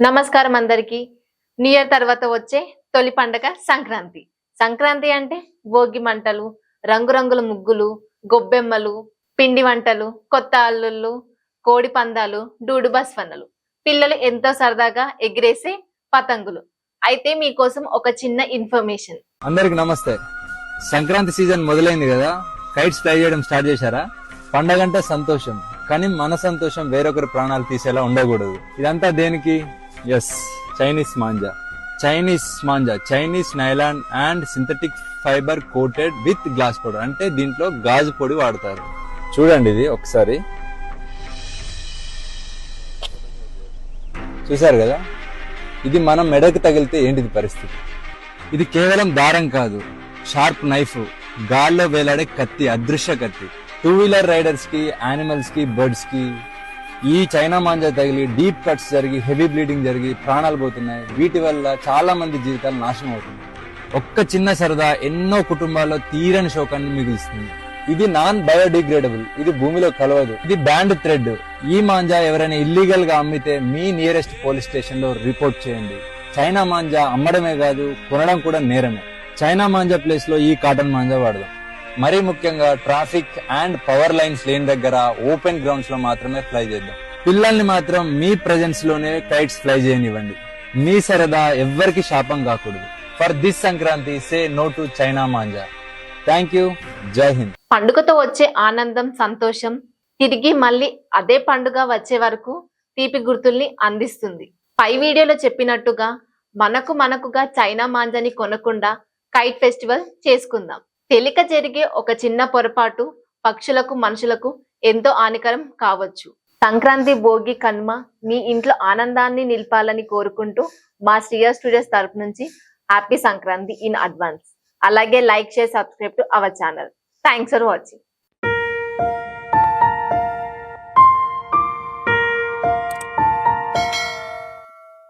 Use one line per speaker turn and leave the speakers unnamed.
నమస్కారం అందరికి. New year తర్వాత వచ్చే తొలి పండగ సంక్రాంతి. సంక్రాంతి అంటే భోగి మంటలు రంగురంగుల ముగ్గులు గొబ్బెమ్మలు పిండి వంటలు కొత్త అల్లుళ్ళు కోడి పందాలు డూడు బస్వన్నలు. పిల్లలు ఎంతో సరదాగా ఎగిరేసే పతంగులు. అయితే మీకోసం ఒక చిన్న ఇన్ఫర్మేషన్.
అందరికి నమస్తే. సంక్రాంతి సీజన్ మొదలైంది కదా? కైట్స్ ఫ్లై చేయడం స్టార్ట్ చేశారా? పండగంటే సంతోషం కానీ మన సంతోషం వేరొకరి ప్రాణాలు తీసేలా ఉండకూడదు. ఇదంతా దేనికి? Yes Chinese manja Chinese manja Chinese nylon and synthetic fibre coated with glass powder అంటే దీంట్లో గాజు పొడి వాడతారు. చూడండి ఇది ఒకసారి. చూసారు కదా? ఇది మనం మెడకు తగిలితే ఏంటిది పరిస్థితి? ఇది కేవలం దారం కాదు. షార్ప్ నైఫ్ గాల్లో వేలాడే కత్తి అదృశ్య కత్తి. టూ వీలర్ రైడర్స్కి యానిమల్స్కి బర్డ్స్కి ఈ చైనా మాంజా తగిలి డీప్ కట్స్ జరిగి హెవీ బ్లీడింగ్ జరిగి ప్రాణాలు పోతున్నాయి. వీటి వల్ల చాలా మంది జీవితాలు నాశనం అవుతున్నాయి. ఒక్క చిన్న సరదా ఎన్నో కుటుంబాల్లో తీరని శోకాన్ని మిగులుస్తుంది. ఇది నాన్ బయోడిగ్రేడబుల్. ఇది భూమిలో కలవదు. ఇది బ్యాండ్ థ్రెడ్. ఈ మాంజా ఎవరైనా ఇల్లీగల్గా అమ్మితే మీ నియరెస్ట్ పోలీస్ స్టేషన్లో రిపోర్ట్ చేయండి. చైనా మాంజా అమ్మడమే కాదు కొనడం కూడా నేరమే. చైనా మాంజా ప్లేస్లో ఈ కాటన్ మాంజా వాడదాం. మరీ ముఖ్యంగా ట్రాఫిక్ అండ్ పవర్ లైన్స్ లేని దగ్గర ఓపెన్ గ్రౌండ్స్లో మాత్రమే ఫ్లై చేద్దాం. పిల్లల్ని మాత్రం మీ ప్రజెన్స్లోనే కైట్స్ ఫ్లై చేయనివ్వండి. మీ సరదా ఎవ్వరికి శాపం కాకూడదు. For this Sankranti say no to China manja thank you Jai Hind
పండుగతో వచ్చే ఆనందం సంతోషం తిరిగి మళ్ళీ అదే పండుగ వచ్చే వరకు తీపి గుర్తుల్ని అందిస్తుంది. పై వీడియోలో చెప్పినట్టుగా మనకు మనకుగా చైనా మాంజాని కొనకుండా కైట్ ఫెస్టివల్ చేసుకుందాం. తెలిక జరిగే ఒక చిన్న పొరపాటు పక్షులకు మనుషులకు ఎంతో హానికరం కావచ్చు. సంక్రాంతి భోగి కనుమ మీ ఇంట్లో ఆనందాన్ని నిలపాలని కోరుకుంటూ మా శ్రీయా స్టూడియోస్ తరపు నుంచి హ్యాపీ సంక్రాంతి ఇన్ అడ్వాన్స్. అలాగే like share subscribe to our channel. Thanks for watching.